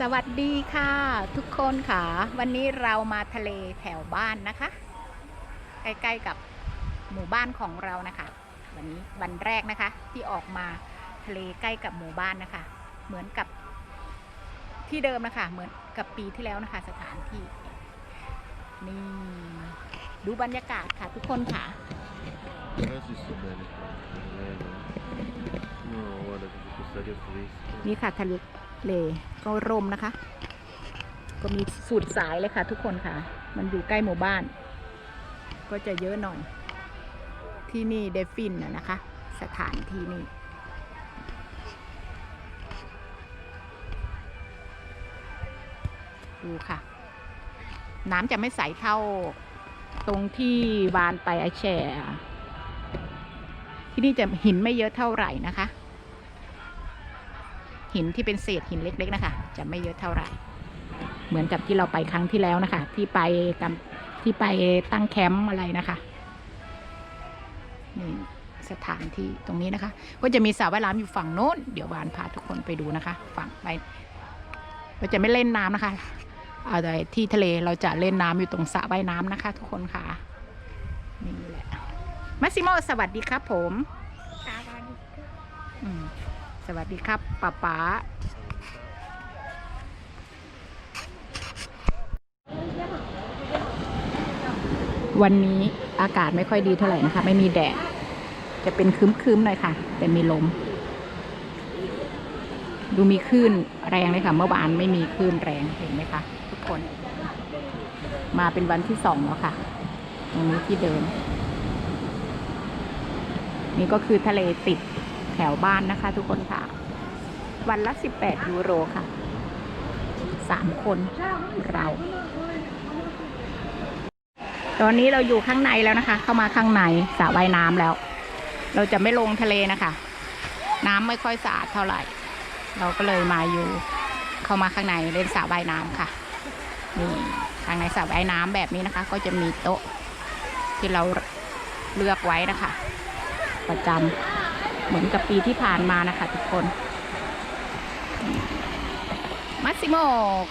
สวัสดีค่ะ ทุกคนค่ะ วันนี้เรามาทะเลแถวบ้านนะคะ ใกล้ๆกับหมู่บ้านของเรานะคะ วันนี้วันแรกนะคะ ที่ออกมาทะเลใกล้กับหมู่บ้านนะคะ เหมือนกับที่เดิมนะคะ เหมือนกับปีที่แล้วนะคะ สถานที่ นี่ ดูบรรยากาศค่ะ ทุกคนค่ะ Oggi sto bene. Bene. No, guarda che questa che fresca. นี่ค่ะทะเล ก็ร่มนะคะ ก็มีสุดสายเลยค่ะ ทุกคนค่ะ มันอยู่ใกล้หมู่บ้าน ก็จะเยอะหน่อย ที่นี่เดฟินนะคะ สถานที่นี่ดูค่ะ น้ำจะไม่ใสเท่าตรงที่วานไปไอแชร์ที่นี่จะหินไม่เยอะเท่าไหร่นะคะ หินที่เป็นเศษหินเล็ก ๆ นะคะ จะไม่เยอะเท่าไหร่ เหมือนกับที่เราไปครั้งที่แล้วนะคะ ที่ไปกันที่ไปตั้งแคมป์อะไรนะคะนี่สถานที่ตรงนี้นะคะ ก็จะมีสระว่ายน้ำอยู่ฝั่งโน้น เดี๋ยววานพาทุกคนไปดูนะคะ ฝั่งไปเราจะไม่เล่นน้ำนะคะเอาแต่ที่ทะเลเราจะเล่นน้ำอยู่ตรงสระว่ายน้ำนะคะ ทุกคนค่ะนี่แหละมัสซิโมสวัสดีครับผมอืมส สวัสดีครับป๊าป๊าวันนี้อากาศไม่ค่อยดีเท่าไหร่นะคะ ไม่มีแดด จะเป็นครึ้มๆหน่อยค่ะ แต่มีลม ดูมีคลื่นแรงเลยค่ะ เมื่อวานไม่มีคลื่นแรงเห็นไหมคะ ทุกคน มาเป็นวันที่สองแล้วค่ะตรงนี้ที่เดิม นี่ก็คือทะเลติด แถวบ้านนะคะทุกคนค่ะ วันละ 18 ยูโรค่ะสามคนเรา ตอนนี้เราอยู่ข้างในแล้วนะคะ เข้ามาข้างในสระว่ายน้ำแล้ว เราจะไม่ลงทะเลนะคะ น้ำไม่ค่อยสะอาดเท่าไหร่ เราก็เลยมาอยู่ เข้ามาข้างในเล่นสระว่ายน้ำค่ะนี่ข้างในสระว่ายน้ำแบบนี้นะคะ ก็จะมีโต๊ะที่เราเลือกไว้นะคะ ประจำ เหมือนกับปีที่ผ่านมานะคะทุกคน มัสซิโม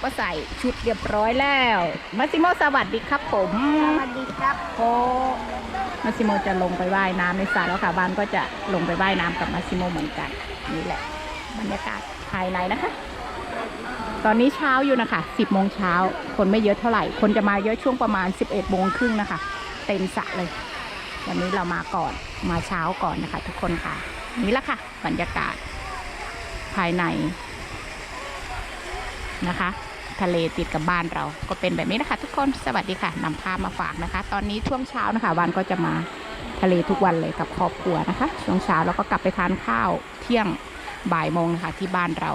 ก็ใส่ชุดเรียบร้อยแล้ว มัสซิโมสวัสดีครับผม สวัสดีครับโอมัสซิโมจะลงไปว่ายน้ำในสระแล้วค่ะบ้านก็จะลงไปว่ายน้ำกับมัสซิโมเหมือนกัน นี่แหละ บรรยากาศภายในนะคะ ตอนนี้เช้าอยู่นะคะ 10โมงเช้า คนไม่เยอะเท่าไหร่ คนจะมาเยอะช่วงประมาณ 11โมงครึ่งนะคะ เต็มสระเลยวันนี้เรามาก่อนมาเช้าก่อนนะคะทุกคนค่ะ นี่ละค่ะ บรรยากาศ ภายในนะคะ ทะเลติดกับบ้านเราก็เป็นแบบนี้นะคะ ทุกคนสวัสดีค่ะนำภาพมาฝากนะคะ ตอนนี้ช่วงเช้านะคะวันก็จะมาทะเลทุกวันเลยกับครอบครัวนะคะ ช่วงเช้าแล้วก็กลับไปทานข้าวเที่ยงบ่ายโมงนะคะที่บ้านเรา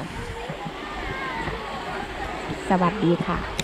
สวัสดีค่ะ